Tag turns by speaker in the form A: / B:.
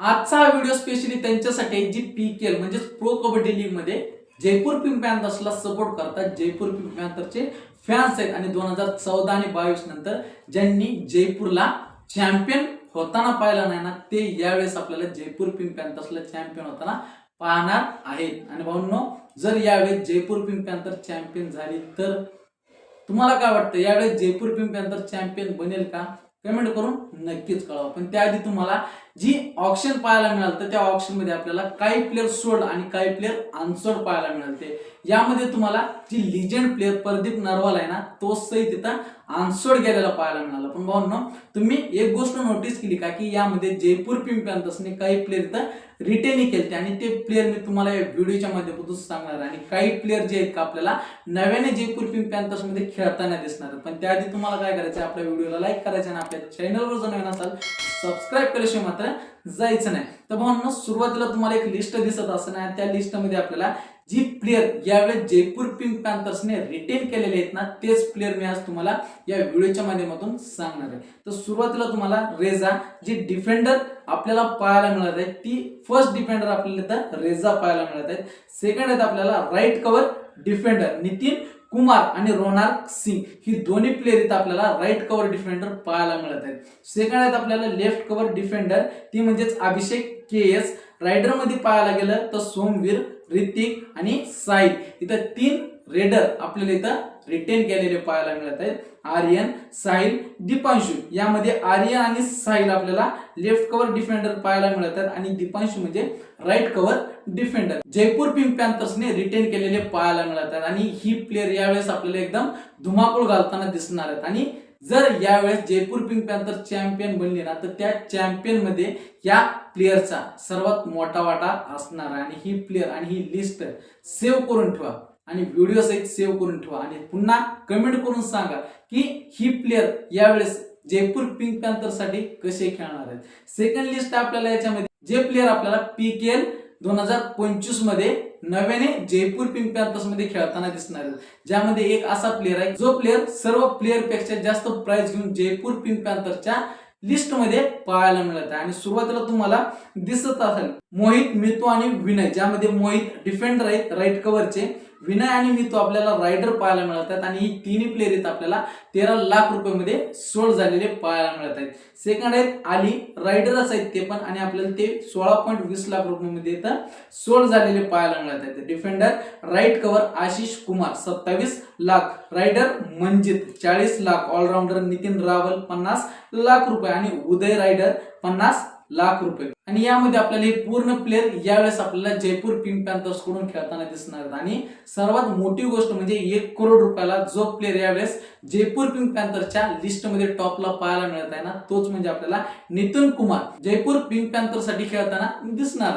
A: आजचा video specially त्यांच्यासाठी G P K L म्हणजेच प्रो कबड्डी लीगमध्ये जयपूर पिंक पॅन्थर्सला सपोर्ट करतात जयपूर पिंक पॅन्थरचे फॅन्स आहेत. आणि दोन हजार चौदा आणि बावीस नंतर ज्यांनी जयपूरला चॅम्पियन होताना पाहिलं नाही ना ते यावेळेस आपल्याला जयपूर पिंक पॅन्थर्सला चॅम्पियन होताना पाहणार आहेत. आणि भाऊंनो जर यावेळेस जयपूर पिंक पॅन्थर चॅम्पियन झाली तर तुम्हाला काय वाटतं? यावेळेस जयपूर पिंक पॅन्थर चॅम्पियन बनेल का? कमेंट करून नक्कीच कळवा. पण त्याआधी तुम्हाला जी ऑप्शन पाहायला मिळाल तर त्या ऑप्शनमध्ये आपल्याला काही प्लेअर सोड आणि काही प्लेअर अनसोड पाहायला मिळालते. यामध्ये तुम्हाला जी लिजंड प्लेअर प्रदीप नरवाल आहे ना तो सही तिथं अनसोड गेलेला पाहायला मिळाला. पण भाऊ तुम्ही एक गोष्ट नोटीस केली का की यामध्ये जयपूर पिंक काही प्लेअर इथं रिटेनही केले आणि ते प्लेअर मी तुम्हाला या व्हिडिओच्या माध्यमातून सांगणार आणि काही प्लेअर जे आहेत का आपल्याला नव्याने जयपूर पिंकमध्ये खेळताना दिसणार पण त्याआधी तुम्हाला काय करायचं आपल्या व्हिडिओला लाईक करायचं आणि आपल्या चॅनलवर जर नवीन असाल सबस्क्राईब करायचे मात्र जायचं नाही. तर भावना सुरुवातीला तुम्हाला एक लिस्ट दिसत असं त्या लिस्टमध्ये आपल्याला जी प्लेयर यावेळेस जयपूर पिंक पॅन्थर्सने रिटेन केलेले आहेत ना तेच प्लेयर मी आज तुम्हाला या व्हिडिओच्या माध्यमातून सांगणार आहे. तर सुरुवातीला तुम्हाला रेझा जी डिफेंडर आपल्याला पाहायला मिळत आहे ती फर्स्ट डिफेंडर आपल्याला इथं रेझा पाहायला मिळत आहेत सेकंड आहेत आपल्याला right cover defender Nitin Kumar आणि रोनाल सिंग ही दोन्ही प्लेअर इथं आपल्याला राईट कव्हर डिफेंडर पाहायला मिळत आहेत. सेकंड आहेत आपल्याला लेफ्ट कव्हर डिफेंडर ती म्हणजेच अभिषेक के एस रायडरमध्ये पाहायला गेलं तर सोमवीर ऋतिक आणि साई. इथं तीन रेडर आपल्याला इथं रिटेन केलेले पाहायला मिळत आहेत. आर्यन साहिल दीपांशू यामध्ये आर्यन आणि साहिल आपल्याला लेफ्ट कव्हर डिफेंडर पाहायला मिळत आहेत आणि दीपांशू म्हणजे right cover defender Jaipur pink पॅन्थर्सने retain केलेले पाहायला मिळत आहेत आणि ही प्लेअर यावेळेस आपल्याला एकदम धुमाकूळ घालताना दिसणार आहेत. आणि जर यावेळेस जयपूर पिंक पॅन्थर चॅम्पियन बनले ना तर त्या चॅम्पियनमध्ये या प्लेअरचा सर्वात मोठा वाटा असणार आहे. आणि ही प्लेअर आणि ही लिस्ट सेव्ह करून ठेवा. आणि व्हिडिओ सहित सेव्ह करून ठेवा. आणि पुन्हा कमेंट करून सांगा की ही प्लेअर यावेळेस जयपूर पिंक पॅन्थरसाठी कसे खेळणार आहेत. सेकंड लिस्ट आपल्याला याच्यामध्ये जे प्लेअर आपल्याला पी के एल दोन हजार पंचवीसमध्ये नव्याने जयपूर पिंक पॅन्थर्समध्ये खेळताना दिसणार आहेत. ज्यामध्ये एक असा प्लेअर आहे जो प्लेअर सर्व प्लेअरपेक्षा जास्त प्राइस घेऊन जयपूर पिंक पॅन्थरच्या लिस्टमध्ये पाहायला मिळत आहे. आणि सुरुवातीला तुम्हाला दिसत असेल मोहित मितू आणि विनय ज्यामध्ये मोहित डिफेंडर आहेत राईट कव्हरचे विनय आणि मितू आपल्याला रायडर पाहायला मिळत आहेत आणि ही तिन्ही प्लेअर आहेत आपल्याला तेरा लाख रुपयामध्ये सोड झालेले पाहायला मिळत आहेत सेकंड आहेत आली रायडरच आहेत ते पण आणि आपल्याला ते सोळा पॉईंट वीस लाख रुपयामध्ये इथं सोड झालेले पाहायला मिळत आहेत defender right cover Ashish Kumar सत्तावीस लाख. रायडर मंजित चाळीस लाख. ऑलराऊंडर नितीन रावल पन्नास लाख रुपये आणि उदय रायडर पन्नास लाख रुपये. आणि यामध्ये आपल्याला हे पूर्ण प्लेअर यावेळेस आपल्याला जयपूर पिंक पॅन्थर्सकडून खेळताना दिसणार आणि सर्वात मोठी गोष्ट म्हणजे एक करोड रुपयाला जो प्लेअर यावेळेस जयपूर पिंक पॅन्थरच्या लिस्टमध्ये टॉपला पाहायला मिळत आहे ना तोच म्हणजे आपल्याला नितीन कुमार. जयपूर पिंक पॅन्थरसाठी खेळताना दिसणार